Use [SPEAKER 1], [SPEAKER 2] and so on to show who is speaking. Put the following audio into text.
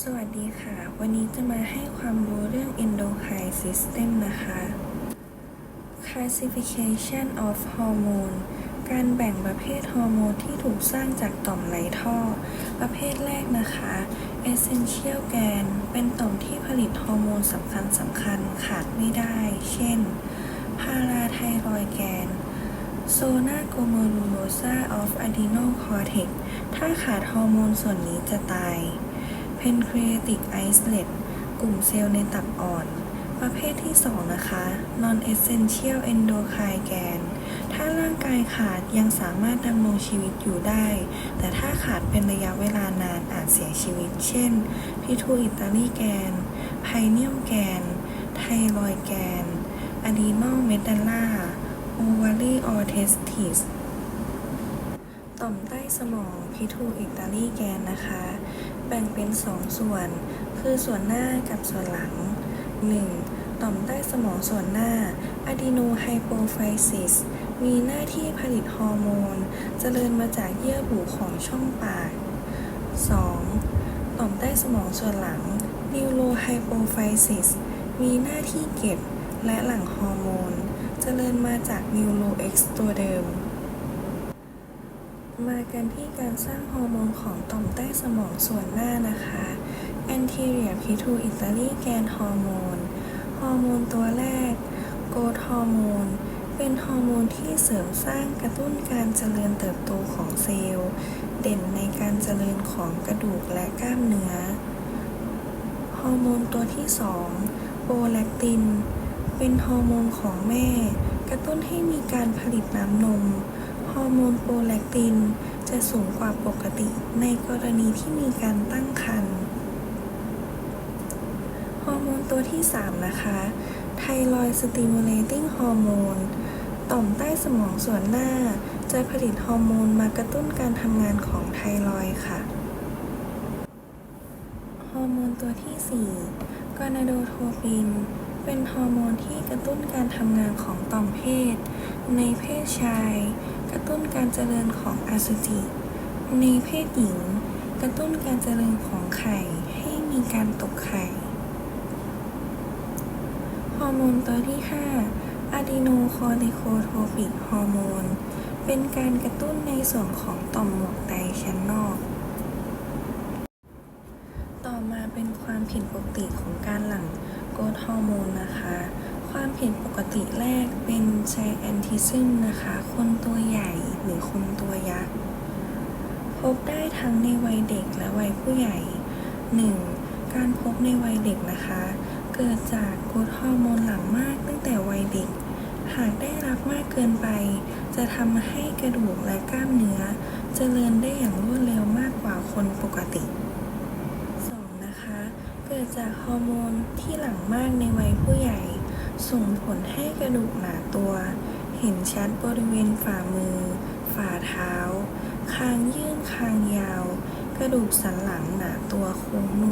[SPEAKER 1] สวัสดีค่ะ วันนี้จะมาให้ความรู้เรื่อง endocrine system นะคะ classification of hormone การแบ่งประเภทฮอร์โมนที่ถูกสร้างจากต่อมไหลท่อ ประเภทแรกนะคะ essential gland เป็นต่อมที่ผลิตฮอร์โมนสำคัญสำคัญขาดไม่ได้ เช่น parathyroid gland zona glomerulosa of adrenal cortex ถ้าขาดฮอร์โมนส่วนนี้จะตาย pancreatic islet กลุ่มเซลล์ในตับอ่อน ประเภทที่ 2 นะคะ non essential endocrine gland ถ้าร่างกายขาดยังสามารถดำรงชีวิตอยู่ได้ แต่ถ้าขาดเป็นระยะเวลานานอาจเสียชีวิต เช่น pituitary gland pineal gland thyroid gland adrenal medulla ovary or testis ต่่อมใต้สมองพิทูอิตาลีแกนนะคะ แบ่งเป็น2ส่วน คือส่วนหน้ากับส่วนหลัง 1. ต่อมใต้สมองส่วนหน้า adenohypophysis มีหน้าที่ผลิตฮอร์โมน เจริญมาจากเยื่อบุของช่องปาก 2. ต่อมใต้สมองส่วนหลัง neurohypophysis มีหน้าที่เก็บและหลั่งฮอร์โมน เจริญมาจาก neurox ตัวเดิม มากันที่การสร้างฮอร์โมนของต่อมใต้สมองส่วนหน้านะคะ anterior pituitary gland hormone ฮอร์โมนตัวแรก growth hormone เป็นฮอร์โมนที่เสริมสร้างกระตุ้นการเจริญเติบโตของเซลล์ เด่นในการเจริญของกระดูกและกล้ามเนื้อ ฮอร์โมนตัวที่ 2 โปรแลคติน เป็นฮอร์โมนของแม่ กระตุ้นให้มีการผลิตน้ำนม ฮอร์โมนโปรแลคตินจะสูงกว่าปกติในกรณีที่มีการตั้งครรภ์ ฮอร์โมนตัวที่ 3 นะคะไทรอยสติมูลเลติ้งฮอร์โมนต่อมใต้สมองส่วนหน้า จะผลิตฮอร์โมนมากระตุ้นการทำงานของไทรอยค่ะ ฮอร์โมนตัวที่ 4 กอนาโดโทปิน เป็นฮอร์โมนที่กระตุ้นการทำงานของต่อมเพศ ในเพศชาย กระตุ้นการเจริญของอสุจิ ในเพศหญิง กระตุ้นการเจริญของไข่ให้มีการตกไข่ ฮอร์โมนตัวที่ 5อะดีโนคอร์ติโคโทปิกฮอร์โมน เป็นการกระตุ้นในส่วนของต่อมหมวกไตชั้นนอก ต่อมาเป็นความผิดปกติของการหลั่งโกรทฮอร์โมนนะคะ ความผิดปกติแรกเป็นไจแอนทิซึมนะคะ คนตัวใหญ่หรือคนตัวยักษ์ พบได้ทั้งในวัยเด็กและวัยผู้ใหญ่ 1. การพบในวัยเด็กนะคะ เกิดจากกรทฮอร์โมนหลั่งมากตั้งแต่วัยเด็ก หากได้รับมากเกินไป จะทำให้กระดูกและกล้ามเนื้อ เจริญได้อย่างรวดเร็วมากกว่าคนปกติ 2. นะคะ เกิดจากฮอร์โมนที่หลั่งมากในวัยผู้ใหญ่ ส่งผลให้กระดูกหนาตัว เห็นชัดบริเวณฝ่ามือ ฝ่าเท้า คางยื่นคางยาว กระดูกสันหลังหนาตัวโค้งนู